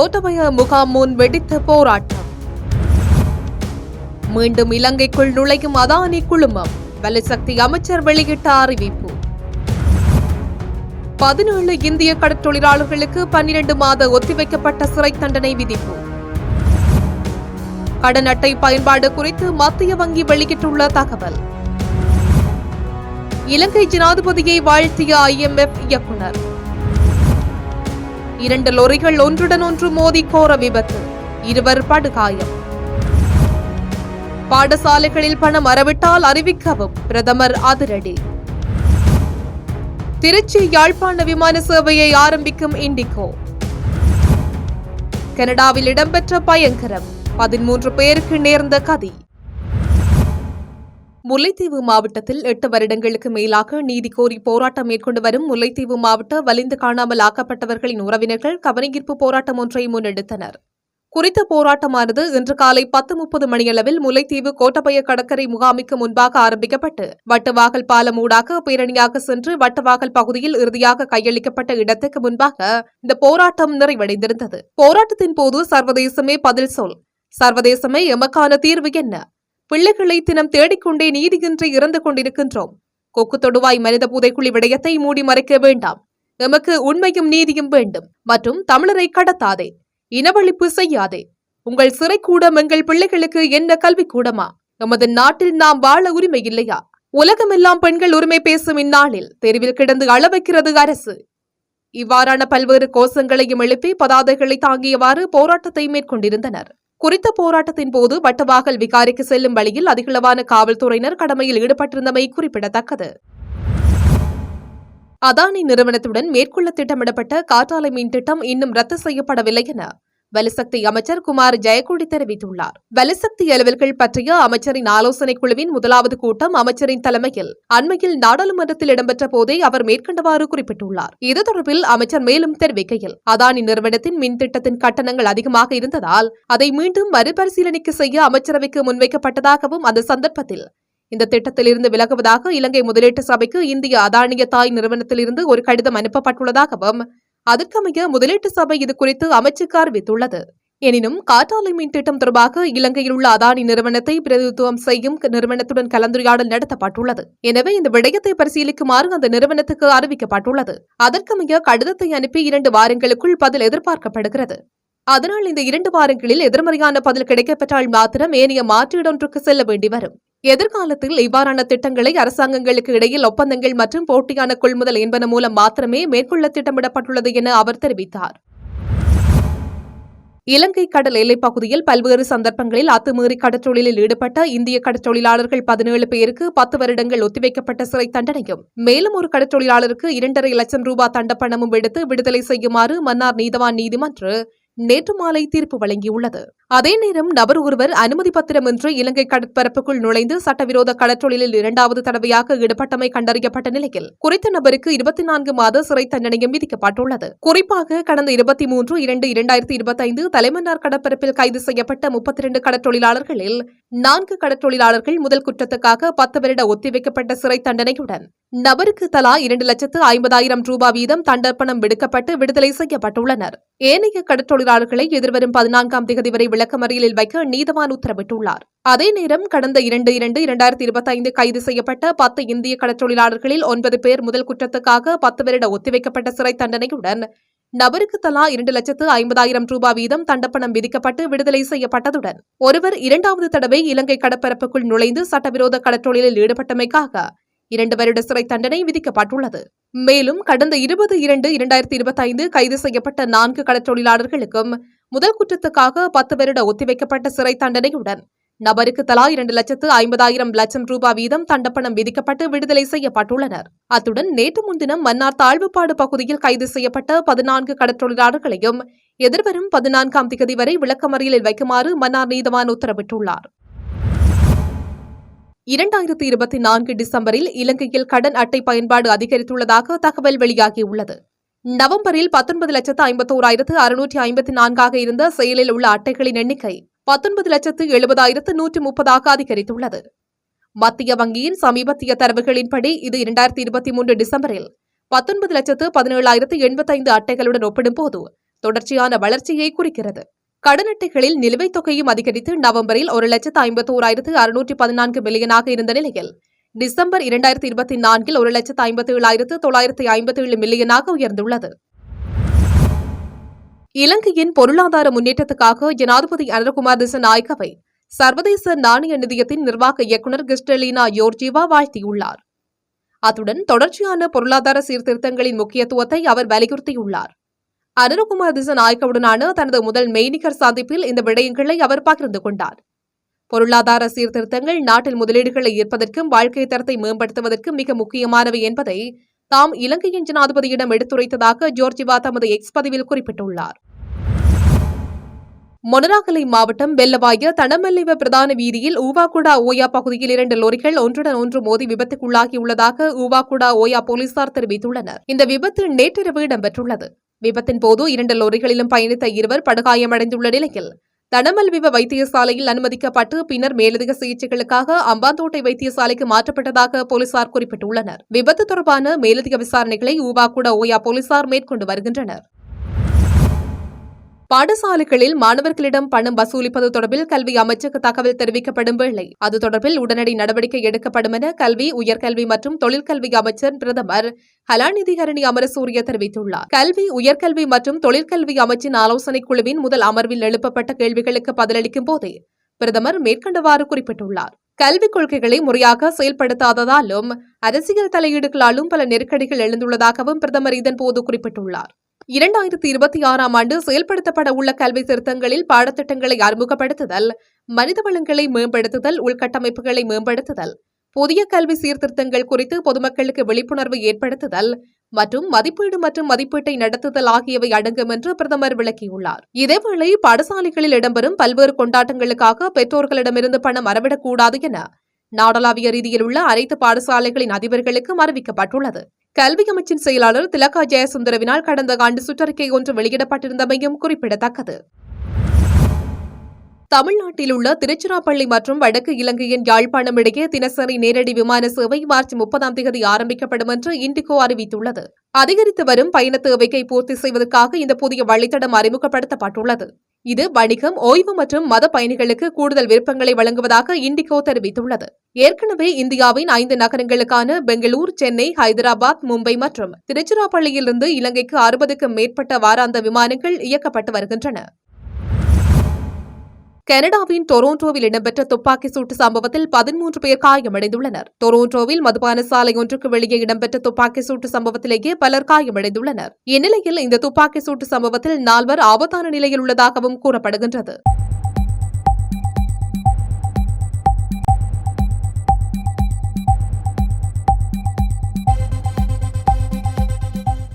கோத்தபய முகாம் முன் வெடித்த போராட்டம். மீண்டும் இலங்கைக்குள் நுழையும் அதானி குழுமம் வலுசக்தி அமைச்சர் வெளியிட்ட அறிவிப்பு. பதினேழு இந்திய கடற்தொழிலாளர்களுக்கு பன்னிரண்டு மாத ஒத்திவைக்கப்பட்ட சிறை தண்டனை விதிப்பு. கடன் அட்டை பயன்பாடு குறித்து மத்திய வங்கி வெளியிட்டுள்ள தகவல். இலங்கை ஜனாதிபதியை வாழ்த்திய ஐஎம்எஃப் இயக்குநர் இரண்டு லொரிகள் ஒன்றுடன் ஒன்று மோதி கோர விபத்து. இருவர் படுகாயம். பாடசாலைகளில் பணம் வரவிட்டால் அறிவிக்கவும் பிரதமர் அதிரடி. திருச்சி யாழ்ப்பாண விமான சேவையை ஆரம்பிக்கும் இண்டிகோ. கனடாவில் இடம்பெற்ற பயங்கரம். பதிமூன்று பேருக்கு நேர்ந்த கதி. முல்லைத்தீவு மாவட்டத்தில் எட்டு வருடங்களுக்கு மேலாக நீதி கோரி போராட்டம் மேற்கொண்டு வரும் முல்லைத்தீவு மாவட்ட வலிந்து காணாமல் ஆக்கப்பட்டவர்களின் உறவினர்கள் கவனஈர்ப்பு போராட்டம் ஒன்றை முன்னெடுத்தனர். குறித்த போராட்டமானது இன்று காலை பத்து முப்பது மணியளவில் முல்லைத்தீவு கோட்டபய கடற்கரை முகாமிற்கு முன்பாக ஆரம்பிக்கப்பட்டு வட்டவாகல் பாலம் ஊடாக பேரணியாக சென்று வட்டவாகல் பகுதியில் இறுதியாக கையளிக்கப்பட்ட இடத்துக்கு முன்பாக இந்த போராட்டம் நிறைவடைந்திருந்தது. போராட்டத்தின் போது சர்வதேசமே பதில் சொல் சர்வதேசமே எமக்கான தீர்வு என்ன? பிள்ளைகளை தினம் தேடிக்கொண்டே நீதியின்றி இறந்து கொண்டிருக்கின்றோம். கொக்கு தொடுவாய் மனித புதைக்குழி விடயத்தை மூடி மறைக்க வேண்டாம். எமக்கு உண்மையும் நீதியும் வேண்டும். மற்றும் தமிழரை கடத்தாதே. இனவழிப்பு செய்யாதே. உங்கள் சிறைக்கூடம் எங்கள் பிள்ளைகளுக்கு என்ன கல்வி கூடமா? எமது நாட்டில் நாம் வாழ உரிமை இல்லையா? உலகமெல்லாம் பெண்கள் உரிமை பேசும் இந்நாளில் தெருவில் கிடந்து அள வைக்கிறது அரசு. இவ்வாறான பல்வேறு கோஷங்களையும் எழுப்பி பதாதைகளை தாங்கியவாறு போராட்டத்தை மேற்கொண்டிருந்தனர். குறித்த போராட்டத்தின் போது வட்டவாகல் விகாரிக்கு செல்லும் வழியில் அதிகளவான காவல்துறையினர் கடமையில் ஈடுபட்டிருந்தமை குறிப்பிடத்தக்கது. அதானி நிறுவனத்துடன் மேற்கொள்ள திட்டமிடப்பட்ட காற்றாலை மின் திட்டம் இன்னும் ரத்து செய்யப்படவில்லை என வலுசக்தி அமைச்சர் குமார் ஜெயக்கொடி தெரிவித்துள்ளார். வலுசக்தி அலுவல்கள் பற்றிய அமைச்சரின் ஆலோசனைக் குழுவின் முதலாவது கூட்டம் அமைச்சரின் தலைமையில் அண்மையில் நாடாளுமன்றத்தில் இடம்பெற்ற போதே அவர் மேற்கண்டவாறு குறிப்பிட்டுள்ளார். இது தொடர்பில் அமைச்சர் மேலும் தெரிவிக்கையில் அதானி நிறுவனத்தின் மின் திட்டத்தின் கட்டணங்கள் அதிகமாக இருந்ததால் அதை மீண்டும் மறுபரிசீலனைக்கு செய்ய அமைச்சரவைக்கு முன்வைக்கப்பட்டதாகவும் அந்த சந்தர்ப்பத்தில் இந்த திட்டத்திலிருந்து விலகுவதாக இலங்கை முதலீட்டு சபைக்கு இந்திய அதானிய தாய் நிறுவனத்திலிருந்து ஒரு கடிதம் அனுப்பப்பட்டுள்ளதாகவும் அதற்கமைய முதலீட்டு சபை இது குறித்து அமைச்சுக்கு அறிவித்துள்ளது எனினும் காற்றாலை மின் திட்டம் தொடர்பாக இலங்கையில் உள்ள அதானி நிறுவனத்தை பிரதிநிதித்துவம் செய்யும் நிறுவனத்துடன் கலந்துரையாடல் நடத்தப்பட்டுள்ளது. எனவே இந்த விடயத்தை பரிசீலிக்குமாறு அந்த நிறுவனத்துக்கு அறிவிக்கப்பட்டுள்ளது. அதற்கமைய கடிதத்தை அனுப்பி இரண்டு வாரங்களுக்குள் பதில் எதிர்பார்க்கப்படுகிறது. அதனால் இந்த இரண்டு வாரங்களில் எதிர்மறையான பதில் கிடைக்கப்பெற்றால் மாத்திரம் ஏனைய மாற்றீடொன்றுக்கு செல்ல வேண்டி வரும் எதிர்காலத்தில் இவ்வாறான திட்டங்களை அரசாங்கங்களுக்கு இடையில் ஒப்பந்தங்கள் மற்றும் போட்டியான கொள்முதல் என்பன மூலம் மாத்திரமே மேற்கொள்ள திட்டமிடப்பட்டுள்ளது என அவர் தெரிவித்தார். இலங்கை கடல் எல்லைப் பகுதியில் பல்வேறு சந்தர்ப்பங்களில் அத்துமீறி கடற்றொழிலில் ஈடுபட்ட இந்திய கடற்றொழிலாளர்கள் பதினேழு பேருக்கு பத்து வருடங்கள் ஒத்திவைக்கப்பட்ட சிறை தண்டனையும் மேலும் ஒரு கடற்றொழிலாளருக்கு இரண்டரை லட்சம் ரூபாய் தண்டப்பணமும் எடுத்து விடுதலை செய்யுமாறு மன்னார் நீதவான் நீதிமன்று நேற்று மாலை தீர்ப்பு வழங்கியுள்ளது. அதே நேரம் நபர் ஒருவர் அனுமதி பத்திரமின்றி இலங்கை கடற்பரப்புக்குள் நுழைந்து சட்டவிரோத கடற்றொழிலில் இரண்டாவது தடவையாக ஈடுபட்டமை கண்டறியப்பட்ட நிலையில் குறித்த நபருக்கு இருபத்தி நான்கு மாத சிறை தண்டனையும் விதிக்கப்பட்டுள்ளது. குறிப்பாக கடந்த இருபத்தி மூன்று இரண்டு இரண்டாயிரத்தி இருபத்தைந்து தலைமன்னார் கடற்பரப்பில் கைது செய்யப்பட்ட முப்பத்தி இரண்டு கடற்றொழிலாளர்களில் நான்கு கடற்றொழிலாளர்கள் முதல் குற்றத்துக்காக பத்து வருட ஒத்திவைக்கப்பட்ட சிறை தண்டனையுடன் நபருக்கு தலா இரண்டு லட்சத்து ஐம்பதாயிரம் ரூபாய் வீதம் தண்டர்ப்பணம் விடுக்கப்பட்டு விடுதலை செய்யப்பட்டுள்ளனர். ஏனைய கடற்றொழிலாளர்களை எதிர்வரும் பதினான்காம் தேதி வரை விளக்கமறியலில் வைக்க நீதவான் உத்தரவிட்டுள்ளார். அதே நேரம் கடந்த இரண்டு இரண்டு இரண்டாயிரத்தி இருபத்தைந்து கைது செய்யப்பட்ட பத்து இந்திய கடற்றொழிலாளர்களில் ஒன்பது பேர் முதல் குற்றத்துக்காக பத்து வருட ஒத்திவைக்கப்பட்ட சிறை தண்டனையுடன் நபருக்கு தலா இரண்டு லட்சத்து ஐம்பதாயிரம் ரூபாய் வீதம் தண்டப்பணம் விதிக்கப்பட்டு விடுதலை செய்யப்பட்டதுடன் ஒருவர் இரண்டாவது தடவை இலங்கை கடற்பரப்புக்குள் நுழைந்து சட்டவிரோத கடற்றொழிலில் ஈடுபட்டமைக்காக இரண்டு வருட சிறை தண்டனை விதிக்கப்பட்டுள்ளது. மேலும் கடந்த இருபது இரண்டு இரண்டாயிரத்தி இருபத்தைந்து கைது செய்யப்பட்ட நான்கு கடற்றொழிலாளர்களுக்கும் முதல் குற்றத்துக்காக பத்து வருட ஒத்திவைக்கப்பட்ட சிறை தண்டனையுடன். நபருக்கு தலா இரண்டு லட்சத்து ஐம்பதாயிரம் லட்சம் ரூபாய் வீதம் தண்டப்பணம் விதிக்கப்பட்டு விடுதலை செய்யப்பட்டுள்ளனர். அத்துடன் நேற்று முன்தினம் மன்னார் தாழ்வுப்பாடு பகுதியில் கைது செய்யப்பட்ட பதினான்கு கடற்றொழிலாளர்களையும் எதிர்வரும் பதினான்காம் திகதி வரை விளக்கமறியலில் வைக்குமாறு மன்னார் நீதவான் உத்தரவிட்டுள்ளார். இரண்டாயிரத்தி இருபத்தி நான்கு டிசம்பரில் இலங்கையில் கடன் அட்டை பயன்பாடு அதிகரித்துள்ளதாக தகவல் வெளியாகியுள்ளது. நவம்பரில் பத்தொன்பது லட்சத்து ஐம்பத்தோராயிரத்து அறுநூற்றி ஐம்பத்தி நான்காக இருந்த செயலில் உள்ள அட்டைகளின் எண்ணிக்கை பத்தொன்பது லட்சத்து எழுபதாயிரத்து நூற்று முப்பதாக அதிகரித்துள்ளது. மத்திய வங்கியின் சமீபத்திய தரவுகளின்படி இது இரண்டாயிரத்தி இருபத்தி மூன்று டிசம்பரில் பத்தொன்பது லட்சத்து பதினேழாயிரத்து எண்பத்தைந்து அட்டைகளுடன் ஒப்பிடும்போது தொடர்ச்சியான வளர்ச்சியை குறிக்கிறது. கடன் அட்டைகளில் நிலுவைத் தொகையும் அதிகரித்து நவம்பரில் ஒரு லட்சத்து ஐம்பத்தோராயிரத்து அறுநூற்றி பதினான்கு மில்லியனாக இருந்த நிலையில் டிசம்பர் இரண்டாயிரத்தி இருபத்தி நான்கில் ஒரு லட்சத்து ஐம்பத்தி ஏழாயிரத்து தொள்ளாயிரத்தி ஐம்பத்தி ஏழு மில்லியனாக உயர்ந்துள்ளது. இலங்கையின் பொருளாதார முன்னேற்றத்துக்காக ஜனாதிபதி அனுரகுமார் திசநாயகவை சர்வதேச நாணய நிதியத்தின் நிர்வாக இயக்குநர் கிறிஸ்டலினா யோர்ஜிவா வாழ்த்தியுள்ளார். அத்துடன் தொடர்ச்சியான பொருளாதார சீர்திருத்தங்களின் முக்கியத்துவத்தை அவர் வலியுறுத்தியுள்ளார். அனுரகுமார் திசநாயக்கவுடனான தனது முதல் மெய்நிகர் சந்திப்பில் இந்த விடயங்களை அவர் பகிர்ந்து கொண்டார். பொருளாதார சீர்திருத்தங்கள் நாட்டில் முதலீடுகளை ஈர்ப்பதற்கும் வாழ்க்கை தரத்தை மேம்படுத்துவதற்கும் மிக முக்கியமானவை என்பதை தாம் இலங்கையின் ஜனாதிபதியிடம் எடுத்துரைத்ததாக ஜோர்ஜிவா தமது எக்ஸ் பதிவில் குறிப்பிட்டுள்ளார். மொனராகலை மாவட்டம் வெள்ளவாய தனமல்லிவ பிரதான வீதியில் ஊவாக்குடா ஓயா பகுதியில் இரண்டு லோரிகள் ஒன்றுடன் ஒன்று மோதி விபத்துக்குள்ளாகியுள்ளதாக ஊவாக்குடா ஓயா போலீசார் தெரிவித்துள்ளனர். இந்த விபத்து நேற்றிரவு இடம்பெற்றுள்ளது. விபத்தின் போது இரண்டு லோரிகளிலும் பயணித்த இருவர் படுகாயமடைந்துள்ள நிலையில் தனமல்விவ வைத்தியசாலையில் அனுமதிக்கப்பட்டு பின்னர் மேலதிக சிகிச்சைகளுக்காக அம்பாந்தோட்டை வைத்தியசாலைக்கு மாற்றப்பட்டதாக போலீசார் குறிப்பிட்டுள்ளனர். விபத்து தொடர்பான மேலதிக விசாரணைகளை ஊபாக்குட ஓயா போலீசார் மேற்கொண்டு வருகின்றனர். பாடசாலைகளில் மாணவர்களிடம் பணம் வசூலிப்பது தொடர்பில் கல்வி அமைச்சுக்கு தகவல் தெரிவிக்கப்படும் வேளை. அது தொடர்பில் உடனடி நடவடிக்கை எடுக்கப்படும் என கல்வி உயர்கல்வி மற்றும் தொழிற்கல்வி அமைச்சர் பிரதமர் கலாநிதிகரணி அமரசூரிய தெரிவித்துள்ளார். கல்வி உயர்கல்வி மற்றும் தொழிற்கல்வி அமைச்சின் ஆலோசனைக் குழுவின் முதல் அமர்வில் எழுப்பப்பட்ட கேள்விகளுக்கு பதிலளிக்கும் போதே பிரதமர் மேற்கண்டவாறு குறிப்பிட்டுள்ளார். கல்விக் கொள்கைகளை முறையாக செயல்படுத்தாததாலும் அரசியல் தலையீடுகளாலும் பல நெருக்கடிகள் எழுந்துள்ளதாகவும் பிரதமர் இதன்போது குறிப்பிட்டுள்ளார். இரண்டாயிரத்தி இருபத்தி ஆறாம் ஆண்டு செயல்படுத்தப்பட உள்ள கல்வி திருத்தங்களில் பாடத்திட்டங்களை அறிமுகப்படுத்துதல் மனித வளங்களை மேம்படுத்துதல் உள்கட்டமைப்புகளை மேம்படுத்துதல் புதிய கல்வி சீர்திருத்தங்கள் குறித்து பொதுமக்களுக்கு விழிப்புணர்வு ஏற்படுத்துதல் மற்றும் மதிப்பீடு மற்றும் மதிப்பீட்டை நடத்துதல் ஆகியவை அடங்கும் என்று பிரதமர் விளக்கியுள்ளார். இதேவேளை பாடசாலைகளில் இடம்பெறும் பல்வேறு கொண்டாட்டங்களுக்காக பெற்றோர்களிடமிருந்து பணம் அறவிடக்கூடாது என நாடளாவிய ரீதியில் உள்ள அனைத்து பாடசாலைகளின் அதிபர்களுக்கும் அறிவிக்கப்பட்டுள்ளது. கல்வி அமைச்சின் செயலாளர் திலகா ஜெயசுந்தரவினால் கடந்த ஆண்டு சுற்றறிக்கை ஒன்று வெளியிடப்பட்டிருந்தமையும் குறிப்பிடத்தக்கது. தமிழ்நாட்டில் உள்ள திருச்சிராப்பள்ளி மற்றும் வடக்கு இலங்கையின் யாழ்ப்பாணம் இடையே தினசரி நேரடி விமான சேவை மார்ச் முப்பதாம் தேதி ஆரம்பிக்கப்படும் என்று இண்டிகோ அறிவித்துள்ளது. அதிகரித்து வரும் பயண தேவையை பூர்த்தி செய்வதற்காக இந்த புதிய வழித்தடம் அறிமுகப்படுத்தப்பட்டுள்ளது. இது வணிகம் ஓய்வு மற்றும் மத பயணிகளுக்கு கூடுதல் விருப்பங்களை வழங்குவதாக இண்டிகோ தெரிவித்துள்ளது. ஏற்கனவே இந்தியாவின் ஐந்து நகரங்களுக்கான பெங்களூர் சென்னை ஹைதராபாத் மும்பை மற்றும் திருச்சிராப்பள்ளியிலிருந்து இலங்கைக்கு அறுபதுக்கும் மேற்பட்ட வாராந்த விமானங்கள் இயக்கப்பட்டு வருகின்றன. கனடாவின் டொரோண்டோவில் இடம்பெற்ற துப்பாக்கி சூட்டு சம்பவத்தில் பதிமூன்று பேர் காயமடைந்துள்ளனர். டொரோண்டோவில் மதுபான சாலை ஒன்றுக்கு வெளியே இடம்பெற்ற துப்பாக்கி சூட்டு சம்பவத்திலேயே பலர் காயமடைந்துள்ளனர். இந்நிலையில் இந்த துப்பாக்கி சூட்டு சம்பவத்தில் நால்வர் ஆபத்தான நிலையில் உள்ளதாகவும் கூறப்படுகின்றது.